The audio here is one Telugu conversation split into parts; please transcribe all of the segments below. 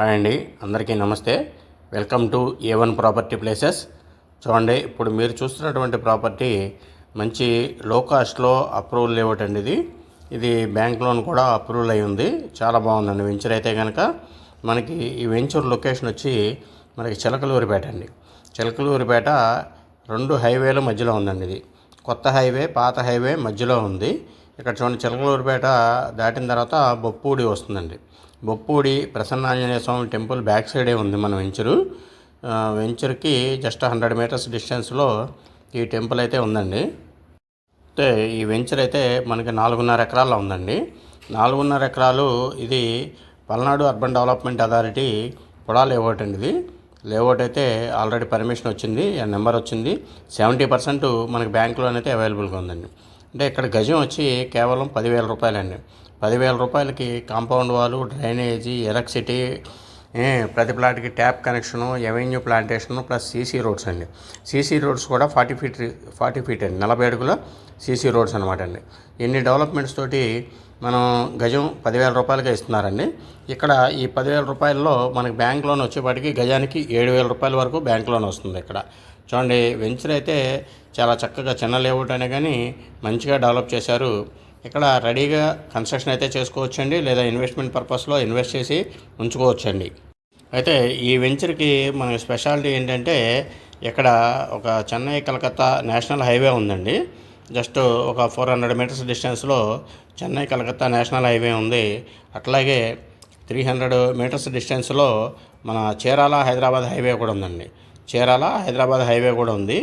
హాయ్ అండి అందరికీ నమస్తే. Welcome to A one property places. చూడండి ఇప్పుడు మీరు చూస్తున్నటువంటి ప్రాపర్టీ మంచి లో కాస్ట్లో అప్రూవల్ లేఅవుట్ అండి ఇది. ఇది బ్యాంక్ లోన్ కూడా అప్రూవల్ అయి ఉంది. చాలా బాగుందండి వెంచర్ అయితే కనుక మనకి ఈ వెంచర్ లొకేషన్ వచ్చి మనకి చిలకలూరిపేట అండి. చిలకలూరిపేట రెండు హైవేల మధ్యలో ఉందండి ఇది. కొత్త హైవే పాత హైవే మధ్యలో ఉంది. ఇక్కడ చూడండి చిలకలూరిపేట దాటిన తర్వాత బొప్పూడి వస్తుందండి. బొప్పూడి ప్రసన్నాంజనేయ స్వామి టెంపుల్ బ్యాక్ సైడే ఉంది మన వెంచరు. వెంచర్కి జస్ట్ హండ్రెడ్ మీటర్స్ డిస్టెన్స్లో ఈ టెంపుల్ అయితే ఉందండి. అయితే ఈ వెంచర్ అయితే మనకి నాలుగున్నర ఎకరాల్లో ఉందండి. నాలుగున్నర ఎకరాలు ఇది Palnadu urban development authority PUDA layout అండి ఇది. లేఅవుట్ అయితే ఆల్రెడీ పర్మిషన్ వచ్చింది ఆ నెంబర్ వచ్చింది. సెవెంటీ పర్సెంట్ మనకి బ్యాంకులోనైతే అయితే అవైలబుల్గా ఉందండి. అంటే ఇక్కడ గజం వచ్చి కేవలం పదివేల రూపాయలండి. పదివేల రూపాయలకి కాంపౌండ్ వాలు డ్రైనేజీ ఎలక్ట్రిసిటీ ప్రతి ప్లాట్కి tap connection avenue plantation plus CC roads అండి. సీసీ రోడ్స్ కూడా ఫార్టీ ఫీట్ ఫార్టీ ఫీట్ అండి. నలభై అడుగుల సీసీ రోడ్స్ అనమాట అండి. ఇన్ని డెవలప్మెంట్స్ తోటి మనం గజం పదివేల రూపాయలకే ఇస్తున్నారండి. ఇక్కడ ఈ పదివేల రూపాయల్లో మనకి బ్యాంక్ లోన్ వచ్చేపాటికి గజానికి ఏడు వేల రూపాయల వరకు బ్యాంక్ లోన్ వస్తుంది ఇక్కడ. చూడండి వెంచర్ అయితే చాలా చక్కగా చిన్న లేఅవుట్ అనే కానీ మంచిగా డెవలప్ చేశారు ఇక్కడ రెడీగా కన్స్ట్రక్షన్ అయితే చేసుకోవచ్చండి లేదా ఇన్వెస్ట్మెంట్ పర్పస్లో ఇన్వెస్ట్ చేసి ఉంచుకోవచ్చండి. అయితే ఈ వెంచర్కి మన స్పెషాలిటీ ఏంటంటే ఇక్కడ ఒక చెన్నై కలకత్తా నేషనల్ హైవే ఉందండి. జస్ట్ ఒక ఫోర్ హండ్రెడ్ మీటర్స్ డిస్టెన్స్లో చెన్నై కలకత్తా నేషనల్ హైవే ఉంది. అట్లాగే త్రీ హండ్రెడ్ మీటర్స్ డిస్టెన్స్లో మన చీరాల హైదరాబాద్ హైవే కూడా ఉందండి. చీరాల హైదరాబాద్ హైవే కూడా ఉంది.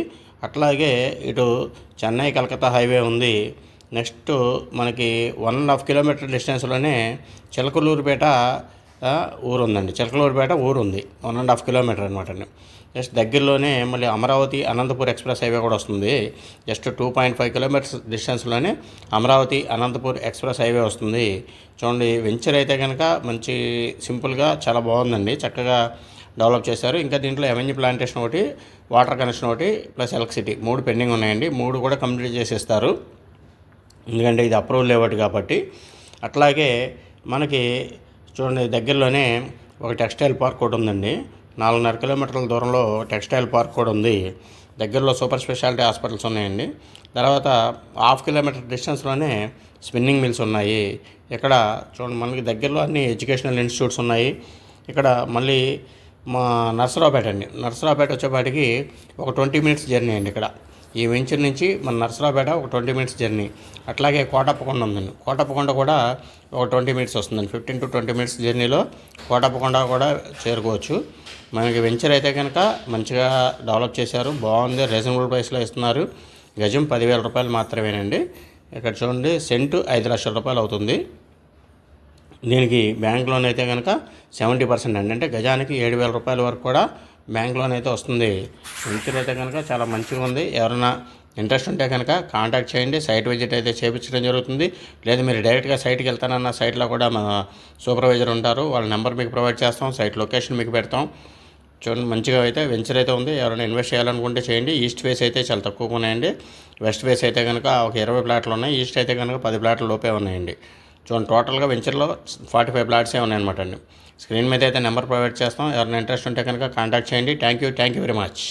అట్లాగే ఇటు చెన్నై కలకత్తా హైవే ఉంది. నెక్స్ట్ మనకి వన్ అండ్ హాఫ్ కిలోమీటర్ డిస్టెన్స్లోనే చిలకలూరుపేట ఊరు ఉందండి చిలకలూరుపేట ఊరు ఉంది వన్ అండ్ హాఫ్ కిలోమీటర్ అనమాట అండి. జస్ట్ దగ్గరలోనే మళ్ళీ అమరావతి అనంతపూర్ ఎక్స్ప్రెస్ హైవే కూడా వస్తుంది. Just two point five kilometres డిస్టెన్స్లోనే Amaravati Anantapur express highway వస్తుంది. చూడండి వెంచర్ అయితే కనుక మంచి సింపుల్గా చాలా బాగుందండి. చక్కగా డెవలప్ చేశారు. ఇంకా దీంట్లో ఎవెన్యూ ప్లాంటేషన్ ఒకటి వాటర్ కనెక్షన్ ఒకటి ప్లస్ ఎలక్ట్రిసిటీ. మూడు పెండింగ్ ఉన్నాయండి. మూడు కూడా కంప్లీట్ చేసేస్తారు. ఎందుకంటే ఇది అప్రూవల్ లేవట్ కాబట్టి. అట్లాగే మనకి చూడండి దగ్గరలోనే ఒక టెక్స్టైల్ పార్క్ కూడా ఉందండి. నాలుగున్నర కిలోమీటర్ల దూరంలో టెక్స్టైల్ పార్క్ కూడా ఉంది. దగ్గరలో సూపర్ స్పెషాలిటీ హాస్పిటల్స్ ఉన్నాయండి. తర్వాత హాఫ్ కిలోమీటర్ డిస్టెన్స్లోనే స్పిన్నింగ్ మిల్స్ ఉన్నాయి. ఇక్కడ చూడండి మనకి దగ్గరలో అన్ని ఎడ్యుకేషనల్ ఇన్స్టిట్యూట్స్ ఉన్నాయి. ఇక్కడ మళ్ళీ మా నర్సరావుపేట అండి. నర్సరావుపేట వచ్చేపాటికి ఒక ట్వంటీ మినిట్స్ జర్నీ అండి ఇక్కడ. ఈ వెంచర్ నుంచి మన నర్సరావుపేట ఒక ట్వంటీ మినిట్స్ జర్నీ. అట్లాగే కోటప్పకొండ ఉందండి కోటప్పకొండ కూడా ఒక ట్వంటీ మినిట్స్ వస్తుందండి. ఫిఫ్టీన్ టు ట్వంటీ మినిట్స్ జర్నీలో కోటప్పకొండ కూడా చేరుకోవచ్చు. మనకి వెంచర్ అయితే కనుక మంచిగా డెవలప్ చేశారు. బాగుంది. రీజనబుల్ ప్రైస్లో ఇస్తున్నారు. గజం పదివేల రూపాయలు మాత్రమేనండి. ఇక్కడ చూడండి. సెంటు ఐదు లక్షల రూపాయలు అవుతుంది. దీనికి బ్యాంక్ లోన్ అయితే కనుక సెవెంటీ పర్సెంట్ అండి. అంటే గజానికి ఏడు వేల రూపాయల వరకు కూడా బ్యాంక్ లోన్ అయితే వస్తుంది. వెంచర్ అయితే కనుక చాలా మంచిగా ఉంది. ఎవరైనా ఇంట్రెస్ట్ ఉంటే కనుక కాంటాక్ట్ చేయండి. సైట్ విజిట్ అయితే చేయించడం జరుగుతుంది. లేదా మీరు డైరెక్ట్గా సైట్కి వెళ్తానన్న సైట్లో కూడా మన సూపర్వైజర్ ఉంటారు. వాళ్ళ నెంబర్ మీకు ప్రొవైడ్ చేస్తాం. సైట్ లొకేషన్ మీకు పెడతాం. చూడండి మంచిగా అయితే వెంచర్ అయితే ఉంది. ఎవరైనా ఇన్వెస్ట్ చేయాలనుకుంటే చేయండి. ఈస్ట్ ఫేస్ అయితే చాలా తక్కువగా ఉన్నాయండి. వెస్ట్ ఫేస్ అయితే కనుక ఒక ఇరవై ప్లాట్లు ఉన్నాయి. ఈస్ట్ అయితే కనుక పది ప్లాట్ల లోపే ఉన్నాయండి. చూడండి టోటల్గా వెంచర్లో ఫార్టీ ఫైవ్ ప్లాట్సే ఉన్నాయన్నమాట అండి. స్క్రీన్ మీద అయితే నెంబర్ ప్రొవైడ్ చేస్తాం. ఎవరైనా ఇంట్రెస్ట్ ఉంటే కనుక కాంటాక్ట్ చేయండి. Thank you thank you very much